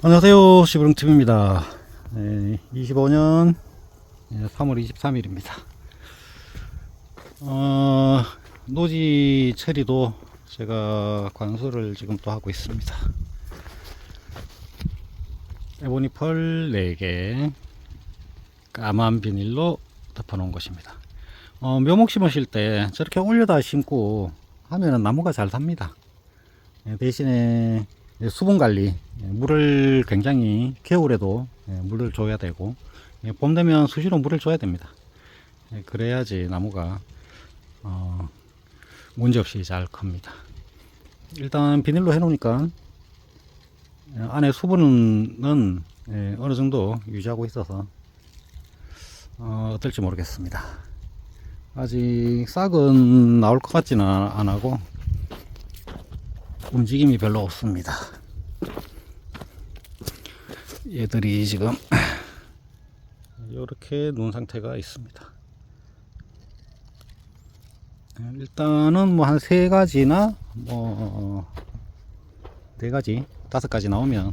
안녕하세요. 시부릉TV입니다. 네, 25년 3월 23일입니다. 어, 노지 처리도 제가 관수를 지금 또 하고 있습니다. 에보니 펄 4개, 까만 비닐로 덮어 놓은 것입니다. 어, 묘목 심으실 때 저렇게 올려다 심고 하면은 나무가 잘 삽니다. 예, 대신에 예, 수분 관리, 예, 물을 굉장히 겨울에도 예, 물을 줘야 되고 예, 봄 되면 수시로 물을 줘야 됩니다. 예, 그래야지 나무가 어, 문제없이 잘 큽니다. 일단 비닐로 해 놓으니까 예, 안에 수분은 예, 어느 정도 유지하고 있어서 어, 어떨지 모르겠습니다. 아직 싹은 나올 것 같지는 안 하고 움직임이 별로 없습니다. 얘들이 지금 이렇게 눈 상태가 있습니다. 일단은 뭐 한 세 가지나 뭐네 가지, 다섯 가지 나오면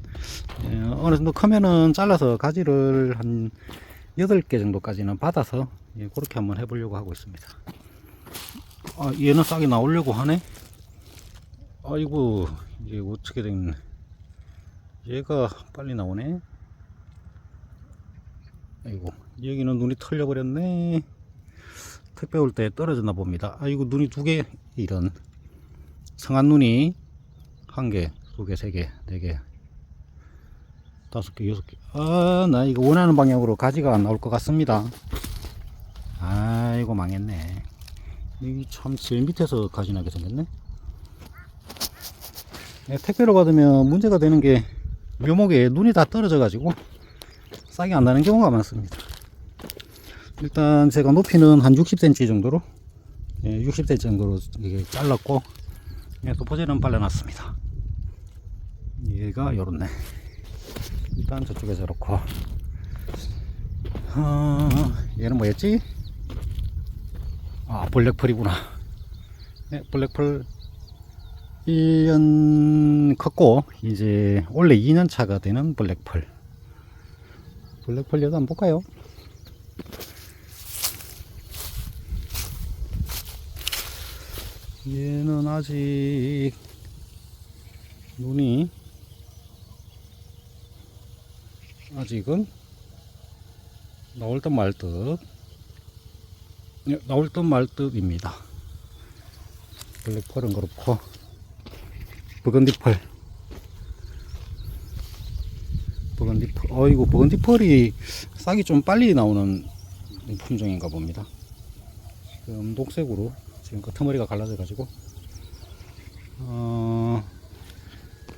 예, 어느 정도 크면은 잘라서 가지를 한 여덟 개 정도까지는 받아서 예, 그렇게 한번 해보려고 하고 있습니다. 아, 얘는 싹이 나오려고 하네. 아이고 이게 어떻게 된 얘가 빨리 나오네 아이고 여기는 눈이 털려 버렸네 택배 올 때 떨어졌나 봅니다 아이고 눈이 두 개 이런 성한 눈이 한 개, 두 개, 세 개, 네 개, 다섯 개, 여섯 개. 아, 나 이거 원하는 방향으로 가지가 안 나올 것 같습니다. 아이고, 망했네. 여기 참 제일 밑에서 가지 나게 생겼네. 네, 택배로 받으면 문제가 되는 게 묘목에 눈이 다 떨어져 가지고 싹이 안 나는 경우가 많습니다. 일단 제가 높이는 한 60cm 정도로 예, 60cm 정도로 이게 잘랐고 예, 도포제는 발라놨습니다. 얘가 요렇네. 일단 저쪽에 저렇고. 어, 얘는 뭐였지? 아 블랙펄이구나. 네, 블랙펄 1년 컸고 이제 원래 2년 차가 되는 블랙펄. 블랙펄 여도 한번 볼까요? 얘는 아직 눈이 아직은 나올 듯 말듯 예, 나올 듯 말 듯입니다. 블랙펄은 그렇고 버건디 펄. 버건디 펄. 어이구 버건디 펄이 싹이 좀 빨리 나오는 품종인가 봅니다. 지금 녹색으로 지금 끄트머리가 갈라져 가지고 어,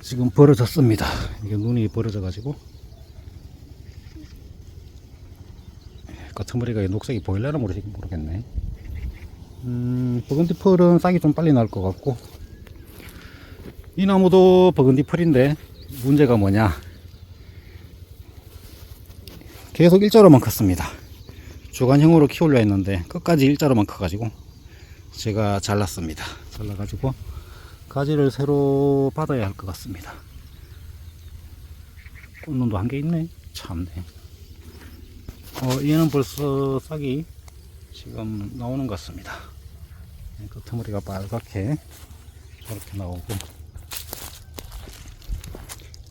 지금 벌어졌습니다. 이게 눈이 벌어져 가지고. 끄트머리가 녹색이 보일려나 모르겠네. 음, 버건디 펄은 싹이 좀 빨리 나올 것 같고 이 나무도 버건디 풀인데 문제가 뭐냐? 계속 일자로만 컸습니다. 주간형으로 키우려 했는데 끝까지 일자로만 커가지고 제가 잘랐습니다. 잘라가지고 가지를 새로 받아야 할 것 같습니다. 꽃눈도 한 개 있네. 참네. 어 얘는 벌써 싹이 지금 나오는 것 같습니다. 끄트머리가 빨갛게 저렇게 나오고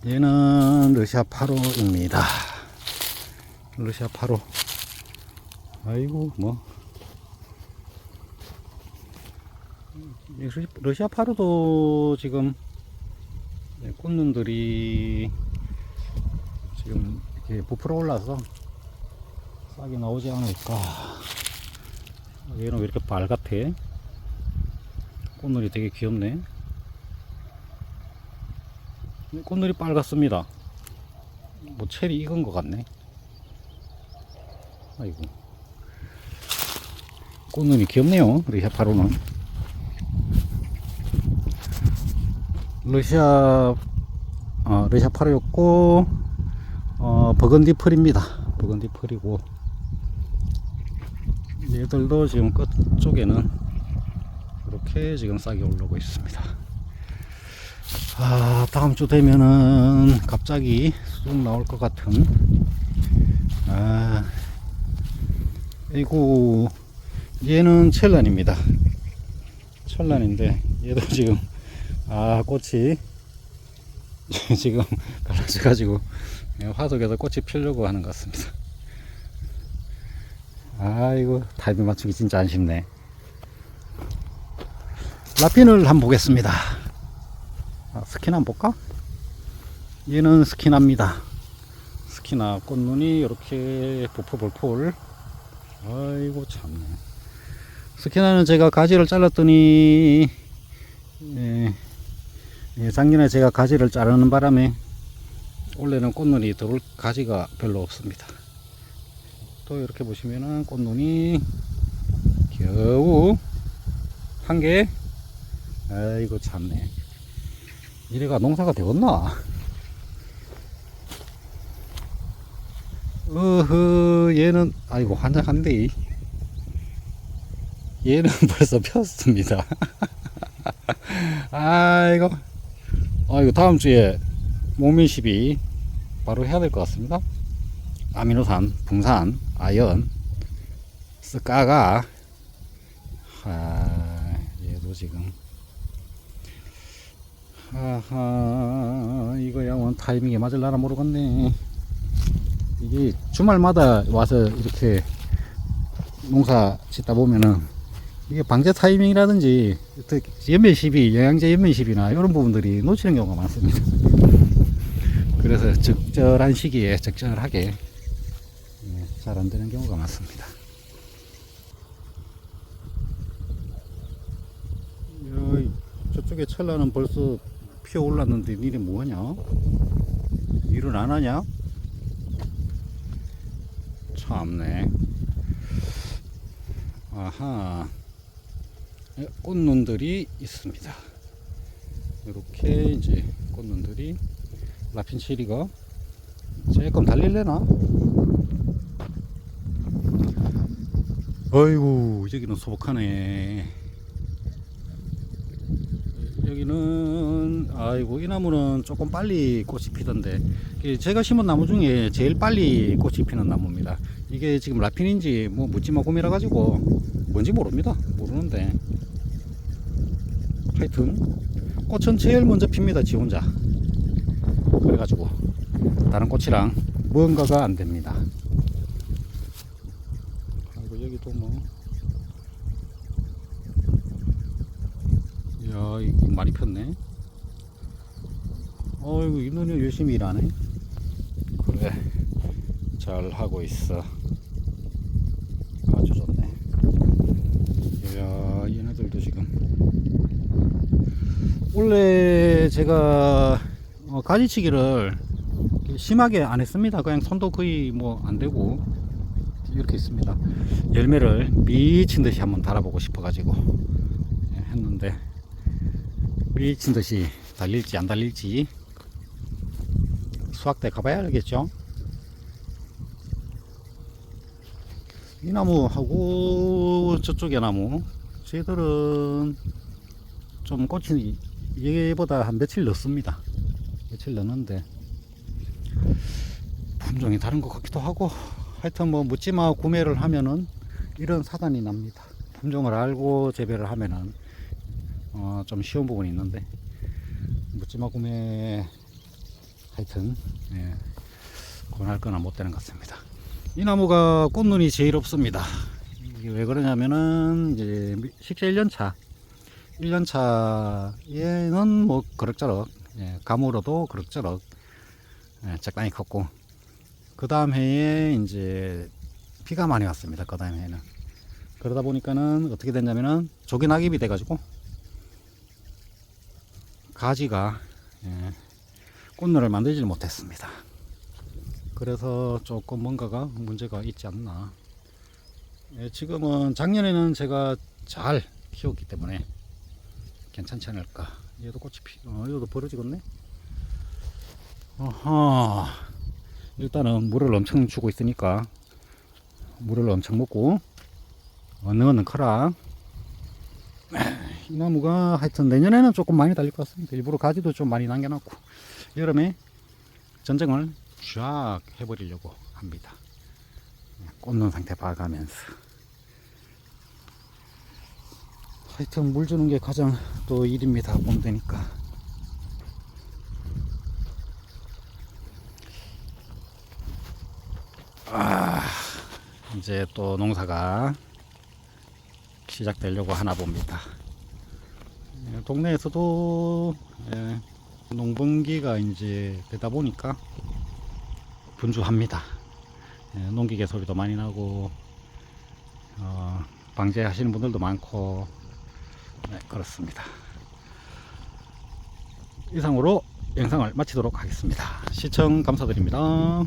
얘는 러시아 8호입니다. 러시아 8호. 아이고, 뭐. 러시아 8호도 지금 네, 꽃눈들이 지금 부풀어 올라서 싹이 나오지 않을까. 얘는 왜 이렇게 빨갛대? 꽃눈이 되게 귀엽네. 꽃늘이 빨갛습니다. 뭐 체리 익은 것 같네. 아이고. 꽃눈이 귀엽네요. 러시아 파로는. 러시아, 어, 러시아 파로였고, 어, 버건디 펄입니다. 버건디 펄이고, 얘들도 지금 끝 쪽에는 이렇게 지금 싹이 올라오고 있습니다. 아, 다음 주 되면은 갑자기 쑥 나올 것 같은. 아, 이고 얘는 철란입니다. 철란인데 얘도 지금 아 꽃이 지금 갈라져 가지고 화석에서 꽃이 피려고 하는 것 같습니다. 아이고 타이밍 맞추기 진짜 안 쉽네. 라핀을 한번 보겠습니다. 아, 스키나 한번 볼까? 얘는 스키나입니다. 스키나 꽃눈이 이렇게 볼폴볼폴. 아이고 참네. 스키나는 제가 가지를 잘랐더니 예, 예, 작년에 제가 가지를 자르는 바람에 올해는 꽃눈이 들어올 가지가 별로 없습니다. 또 이렇게 보시면은 꽃눈이 겨우 한 개. 아이고 참네. 이래가 농사가 되었나? 어허 얘는 아이고 환장한데 얘는 벌써 폈습니다. 아이고 아이고 다음 주에 목민 시비 바로 해야 될 것 같습니다. 아미노산, 붕산, 아연, 스까가 아 얘도 지금 아하 이거야 원 타이밍에 맞을라나 모르겠네 이게 주말마다 와서 이렇게 농사 짓다 보면은 이게 방제 타이밍이라든지 연면 시비, 영양제 연면 시비나 이런 부분들이 놓치는 경우가 많습니다. 그래서 적절한 시기에 적절하게 잘 안 되는 경우가 많습니다. 저쪽에 철라는 벌써 피어 올랐는데 니네 뭐하냐? 일은 안 하냐? 참네. 아하. 예, 꽃눈들이 있습니다. 이렇게 이제 꽃눈들이 라핀 체리가 조금 달릴래나? 어이구 여기는 소복하네. 여기는 아이고 이 나무는 조금 빨리 꽃이 피던데 제가 심은 나무 중에 제일 빨리 꽃이 피는 나무입니다. 이게 지금 라핀인지 뭐 묻지마 곰이라 가지고 뭔지 모릅니다. 모르는데 하여튼 꽃은 제일 먼저 핍니다. 지 혼자. 그래가지고 다른 꽃이랑 무언가가 안 됩니다. 그리고 여기도 뭐 이야 이거 많이 폈네. 어이구 이 눈이 열심히 일하네. 그래 잘 하고 있어. 아주 좋네. 이야 얘네들도 지금 원래 제가 어, 가지치기를 심하게 안 했습니다. 그냥 손도 거의 뭐 안 되고 이렇게 있습니다. 열매를 미친 듯이 한번 달아보고 싶어 가지고 예, 했는데 미친 듯이 달릴지 안 달릴지 때 가봐야 알겠죠. 이 나무하고 저쪽의 나무 쟤들은 좀 꽃이 얘보다 한 며칠 늦습니다. 며칠 늦는데 품종이 다른 것 같기도 하고 하여튼 뭐 묻지마 구매를 하면은 이런 사단이 납니다. 품종을 알고 재배를 하면은 어, 좀 쉬운 부분이 있는데 묻지마 구매 하여튼 예, 권할 거나 못 되는 것 같습니다. 이 나무가 꽃눈이 제일 없습니다. 이게 왜 그러냐면은 이제 식재 1년차 1년차 얘는 뭐 그럭저럭 예, 감으로도 그럭저럭 예, 적당히 컸고 그 다음 해에 이제 비가 많이 왔습니다. 그 다음 해에는 그러다 보니까는 어떻게 됐냐면은 조개 낙입이 돼가지고 가지가 예, 꽃눈을 만들지 못했습니다. 그래서 조금 뭔가가 문제가 있지 않나. 예, 지금은 작년에는 제가 잘 키웠기 때문에 괜찮지 않을까. 얘도 꽃이 피, 어, 얘도 벌어지겠네. 어허. 일단은 물을 엄청 주고 있으니까 물을 엄청 먹고 얻는 얻는 커라. 이 나무가 하여튼 내년에는 조금 많이 달릴 것 같습니다. 일부러 가지도 좀 많이 남겨놨고 여름에 전쟁을 쫙 해버리려고 합니다. 꽂는 상태 봐가면서 하여튼 물 주는 게 가장 또 일입니다. 보면 되니까. 아, 이제 또 농사가 시작되려고 하나 봅니다. 예, 동네에서도 예, 농번기가 이제 되다 보니까 분주합니다. 예, 농기계 소리도 많이 나고 어, 방제하시는 분들도 많고 네, 그렇습니다. 이상으로 영상을 마치도록 하겠습니다. 시청 감사드립니다.